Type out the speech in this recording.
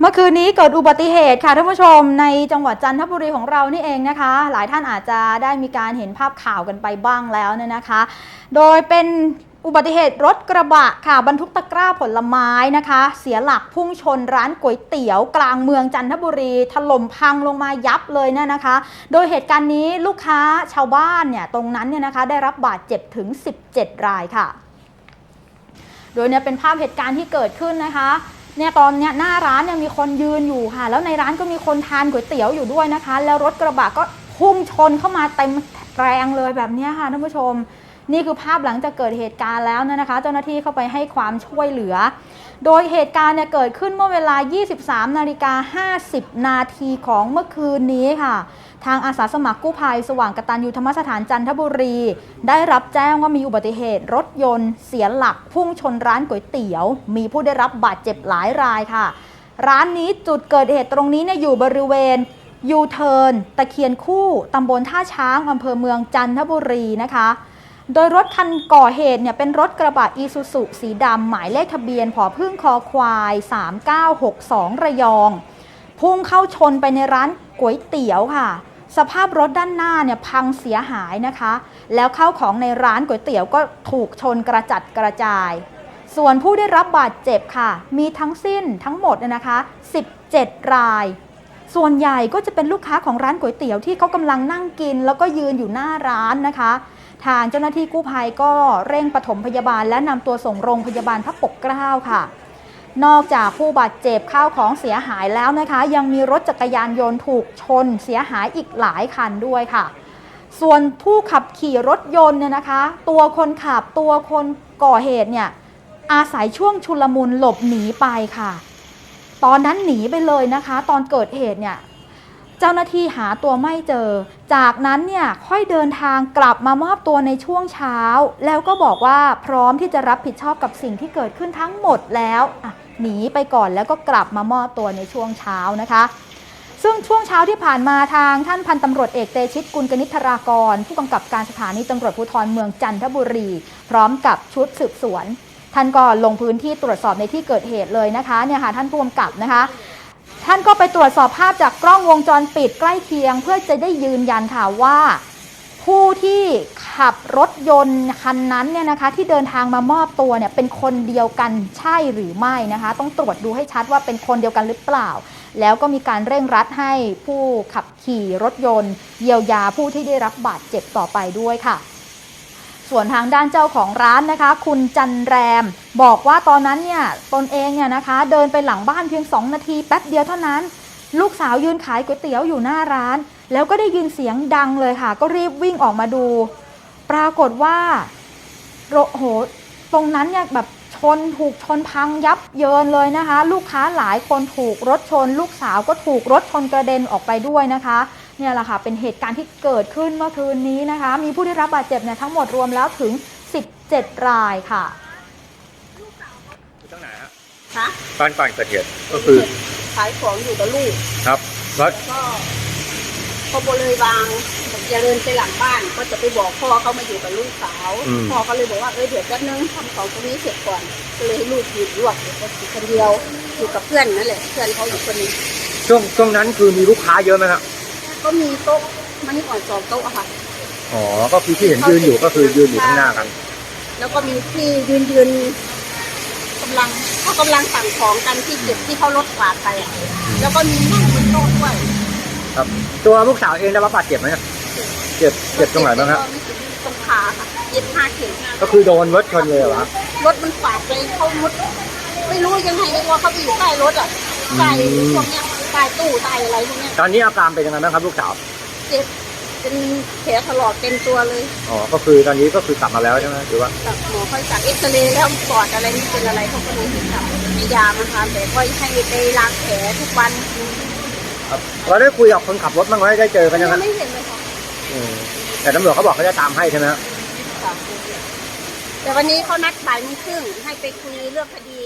เมื่อคืนนี้เกิดอุบัติเหตุค่ะท่านผู้ชมในจังหวัดจันทบุรีของเรานี่เองนะคะ หลายท่านอาจจะได้มีการเห็นภาพข่าวกันไปบ้างแล้วเนี่ยนะคะ โดยเป็นอุบัติเหตุรถกระบะค่ะบรรทุกตะกร้าผลไม้นะคะ เสียหลักพุ่งชนร้านก๋วยเตี๋ยวกลางเมืองจันทบุรี ถล่มพังลงมายับเลยเนี่ยนะคะ โดยเหตุการณ์นี้ลูกค้าชาวบ้านเนี่ยตรงนั้นเนี่ยนะคะได้รับบาดเจ็บถึง 17 รายค่ะ โดยเนี่ยเป็นภาพเหตุการณ์ที่เกิดขึ้นนะคะ เนี่ยตอนเนี้ยหน้าร้านเนี่ยมีคนยืนอยู่ค่ะ แล้วในร้านก็มีคนทานก๋วยเตี๋ยวอยู่ด้วยนะคะ แล้วรถกระบะก็พุ่งชนเข้ามาเต็ม แรงเลยแบบนี้ค่ะท่านผู้ชม นี่คือภาพหลังจากเกิดเหตุการณ์แล้วนะคะ เจ้าหน้าที่เข้าไปให้ความช่วยเหลือ โดยเหตุการณ์เนี่ยเกิดขึ้นเมื่อเวลา 23 นาฬิกา 50 นาทีของเมื่อคืนนี้ค่ะ ทางอาสาสมัครกู้ภัยสว่างกตัญญูธรรมสถานจันทบุรี ได้รับแจ้งว่ามีอุบัติเหตุรถยนต์ เสียหลักพุ่งชนร้านก๋วยเตี๋ยว มีผู้ได้รับบาดเจ็บหลายรายค่ะร้านนี้จุดเกิดเหตุตรงนี้เนี่ยอยู่บริเวณ ยูเทิร์นตะเคียนคู่ตำบลท่าช้างอำเภอเมืองจันทบุรีนะคะ โดยรถคันก่อเหตุเนี่ยเป็นรถกระบะอีซูซุสีดำหมายเลขทะเบียนผอพึ่งคอควาย 3962 ระยอง พุ่งเข้าชนไปในร้านก๋วยเตี๋ยวค่ะ สภาพรถด้านหน้าเนี่ยพังเสียหายนะคะ แล้วเข้าของในร้านก๋วยเตี๋ยวก็ถูกชนกระจัดกระจาย ส่วนผู้ได้รับบาดเจ็บค่ะ มีทั้งสิ้นทั้งหมดนะคะ 17 ราย ส่วนใหญ่ก็จะเป็นลูกค้าของร้านก๋วยเตี๋ยวที่เขากำลังนั่งกิน แล้วก็ยืนอยู่หน้าร้านนะคะ ทางเจ้าหน้าที่กู้ภัยก็เร่งปฐมพยาบาล และนำตัวส่งโรงพยาบาลพระปกเกล้าค่ะ นอกจากผู้บาดเจ็บข้าวของเสียหายแล้วนะคะ ยังมีรถจักรยานยนต์ถูกชนเสียหายอีกหลายคันด้วยค่ะ ส่วนผู้ขับขี่รถยนต์เนี่ยนะคะ ตัวคนขับตัวคนก่อเหตุเนี่ยอาศัยช่วงชุลมุนหลบหนีไปค่ะ ตอนนั้นหนีไปเลยนะคะ ตอนเกิดเหตุเนี่ยเจ้าหน้าที่หาตัวไม่เจอ จากนั้นเนี่ยค่อยเดินทางกลับมามอบตัวในช่วงเช้า แล้วก็บอกว่าพร้อมที่จะรับผิดชอบกับสิ่งที่เกิดขึ้นทั้งหมดแล้วหนีไปก่อนแล้วก็กลับมามอบตัวในช่วงเช้านะคะ ซึ่งช่วงเช้าที่ผ่านมาทางท่านพันตำรวจเอกเตชิตกุลกนิษฐรากร ผู้กำกับการสถานีตำรวจภูธรเมืองจันทบุรี พร้อมกับชุดสืบสวน ท่านก็ลงพื้นที่ตรวจสอบในที่เกิดเหตุเลยนะคะเนี่ยค่ะท่านผู้กำกับนะคะ ท่านก็ไปตรวจสอบภาพจากกล้องวงจรปิดใกล้เคียง เพื่อจะได้ยืนยันค่ะว่า ผู้ที่ขับรถยนต์คันนั้นเนี่ยนะคะที่เดินทางมามอบตัวเนี่ยเป็นคนเดียวกันใช่หรือไม่นะคะ ต้องตรวจดูให้ชัดว่าเป็นคนเดียวกันหรือเปล่า แล้วก็มีการเร่งรัดให้ผู้ขับขี่รถยนต์ เยียวยาผู้ที่ได้รับบาดเจ็บต่อไปด้วยค่ะ ส่วนทางด้านเจ้าของร้านนะคะ คุณจันแรม บอกว่าตอนนั้นเนี่ยตนเองเนี่ยนะคะ เดินไปหลังบ้านเพียง 2 นาทีแป๊บเดียวเท่านั้น ลูกสาวยืนขายก๋วยเตี๋ยวอยู่หน้าร้าน แล้วก็ได้ยินเสียงดังเลยค่ะ ก็รีบวิ่งออกมาดู ปรากฏว่าโรโหตรงนั้นเนี่ยแบบชนถูกชนพังยับเยินเลยนะคะ ลูกค้าหลายคนถูกรถชน ลูกสาวก็ถูกรถชนกระเด็นออกไปด้วยนะคะ เนี่ยแหละค่ะเป็นเหตุการณ์ที่เกิดขึ้นเมื่อคืนนี้นะคะ มีผู้ได้รับบาดเจ็บเนี่ยทั้งหมดรวมแล้วถึง 17 รายค่ะอยู่ตรงไหนฮะคะตอนก่อนเกิดเหตุก็คือขายของอยู่กับลูกครับแล้วก็พอโบเลยวางจะเดินไปหลังบ้านก็จะไปบอกพ่อเขามาอยู่กับลูกสาวพ่อเขาเลยบอกว่าเออเดี๋ยวแป๊บนึงทำของตรงนี้เสร็จก่อนก็เลยให้ลูกหยุดลวกอยู่กับคนเดียวอยู่กับเพื่อนนั่นแหละเพื่อนเขาอยู่คนหนึงช่วงช่วงนั้นคือมีลูกค้าเยอะไหมครับ ก็มีโต๊ะมันนี่อ่อนสองโต๊ะอะค่ะ อ๋อ ก็คือที่เห็นยืนอยู่ก็คือยืนอยู่ข้างหน้ากัน แล้วก็มีที่ยืนยืนกำลังเขากำลังสั่งของกันที่เก็บที่เขารถกวาดไปอะแล้วก็มีนั่งบนโต๊ะด้วยครับ ตัวลูกสาวเองได้รับบาดเจ็บไหมครับเจ็บเจ็บตรงไหนบ้างครับตรงขาค่ะเย็บห้าเข็มก็คือโดนรถชนเลยเหรอครับรถมันฝาดไปเขามุดไม่รู้ยังไงเลยว่าเขาไปอยู่ใต้รถอะใต้พวกเนี้ย ใต้ตู้ใต้อะไรพวกเนี้ยตอนนี้อาการเป็นยังไงบ้างครับลูกสาวเจ็บเป็นแผลถลอกเต็มตัวเลยอ๋อก็คือตอนนี้ก็คือกลับมาแล้วใช่ไหมหรือว่ากับหมอเขาจับเอ็กซเรย์แล้วปอดอะไรนี่เป็นอะไรเขาก็เลยจับมียามาทานแต่ก็ให้ไปล้างแผลทุกวันครับเราได้คุยกับคนขับรถบ้างไหมได้เจอกันยังครับไม่เห็นเลยค่ะอืมแต่ตำรวจเขาบอกเขาจะตามให้ใช่ไหมครับแต่วันนี้เขานัดบ่ายโมงครึ่งให้ไปคุยเรื่องคดี